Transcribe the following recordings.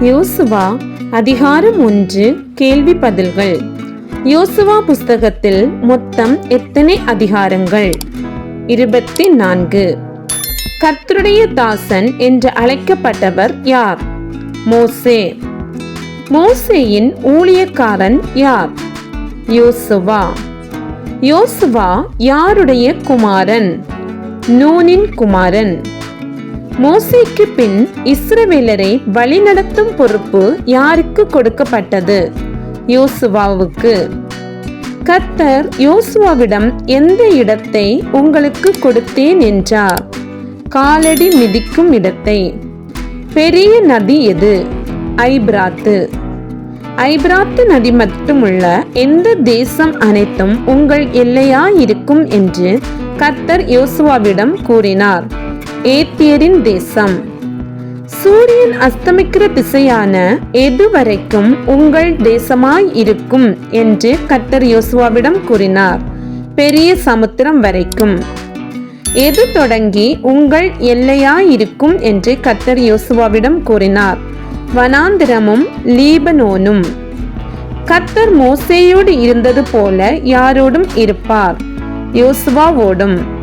யோசுவா அதிகாரம் ஒன்று கேள்வி பதில்கள். யோசுவா புஸ்தகத்தில் மொத்தம் எத்தனை அதிகாரங்கள்? இருபத்தி நான்கு. கர்த்தருடைய தாசன் என்று அழைக்கப்பட்டவர் யார்? மோசே. மோசேயின் ஊழியக்காரன் யார்? யோசுவா. யோசுவா யாருடைய குமாரன்? நூனின் குமாரன். மோசிக்கு பின் இஸ்ரவேலரை வழிநடத்தும் பொறுப்பு யாருக்கு கொடுக்கப்பட்டது? யோசுவாவுக்கு. கர்த்தர் யோசுவாவிடம் எந்த இடத்தை உங்களுக்கு கொடுத்தேன் என்றார்? காலடி மிதிக்கும் இடத்தை. பெரிய நதி எது? ஐப்ராத்து. ஐப்ராத்து நதி மட்டுமுள்ள எந்த தேசம் அனைத்தும் உங்கள் எல்லையாயிருக்கும் என்று கர்த்தர் யோசுவாவிடம் கூறினார். ஏத்தியரின் தேசம். சூரியன் அஸ்தமிக்கிற திசையான எது வரைக்கும் உங்கள் தேசமாய் இருக்கும் என்று கத்தர் யோசுவாவிடம் கூறினார். பெரிய சமுத்திரம் வரைக்கும். எது தொடங்கி உங்கள் எல்லையாயிருக்கும் என்று கத்தர் யோசுவாவிடம் கூறினார். வனாந்திரமும் லீபனோனும். கத்தர் மோசேயோடு இருந்தது போல யாரோடும் இருப்பார். யோசுவாவோடும்.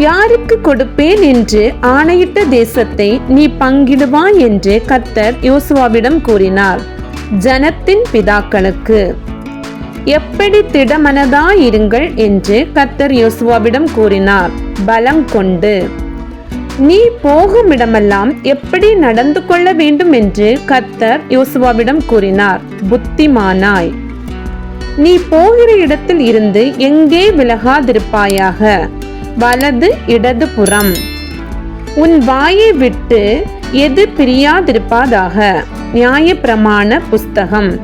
யாருக்கு கொடுப்பேன் என்று ஆணையிட்ட தேசத்தை நீ பங்கிடுவாய் என்று கர்த்தர் யோசுவாவிடம் கூறினார். ஜனத்தின் பிதாக்களுக்கு. எப்படி திடமனதாயிருங்கள் என்று கர்த்தர் யோசுவாவிடம் கூறினார். பலம் கொண்டு. நீ போகும் இடமெல்லாம் எப்படி நடந்து கொள்ள வேண்டும் என்று கர்த்தர் யோசுவாவிடம் கூறினார். புத்திமானாய். நீ போகிற இடத்தில் இருந்து எங்கே விலகாதிருப்பாயாக? வலது இடது புறம். உன் வாயை விட்டு எது பிரியாதிருப்பாதாக? நியாயப்பிரமாண புஸ்தகம்.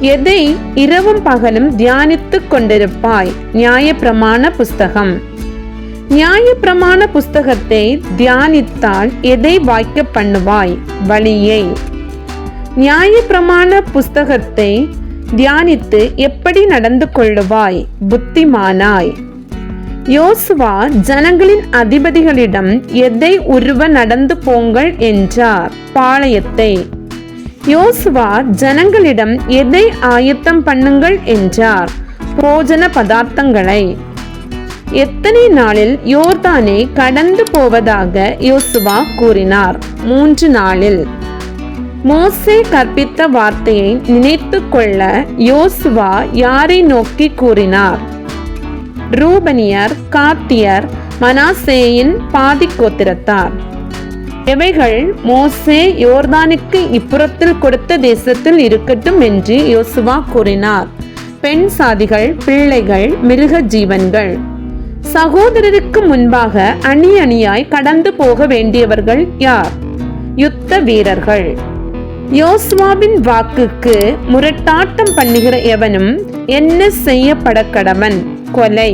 எதை இரவும் பகலும் தியானித்துக் கொண்டிருப்பாய்? நியாயப்பிரமாண புஸ்தகம். நியாயப்பிரமாண புஸ்தகத்தை தியானித்தால் எதை வாய்க்க பண்ணுவாய்? வழியை. நியாயப்பிரமாண புஸ்தகத்தை தியானித்து எப்படி நடந்து கொள்ளுவாய்? புத்திமானாய். யோசுவா ஜனங்களின் அதிபதிகளிடம் எதை உருவ நடந்து போங்கள்? என்றார். பாளையத்தை. யோசுவா ஜனங்களிடம் எதை ஆயத்தம் பண்ணுங்கள்? என்றார். போஜன பதார்த்தங்களை. எத்தனை நாளில் யோர்தானை கடந்து போவதாக யோசுவா கூறினார். மூன்று நாளில். மோசே கற்பித்த வார்த்தையை நினைத்து கொள்ள யோசுவா யாரை நோக்கி கூறினார்? ரூபனியர் காத்தியர் மனாசேயின் பாதி கோத்திரத்தார் எவைகள் மோசே யோர்தானுக்கு இப்புறத்தில் கொடுத்த தேசத்தில் இருக்கட்டும் என்று யோசுவா கூறினார். பெண் சாதிகள் பிள்ளைகள் மிருக ஜீவன்கள். சகோதரருக்கு முன்பாக அணி அணியாய் கடந்து போக வேண்டியவர்கள் யார்? யுத்த வீரர்கள். யோசுவாவின் வாக்குக்கு முரட்டாட்டம் பண்ணுகிற எவனும் என்ன செய்யப்பட கடவன்? கொலை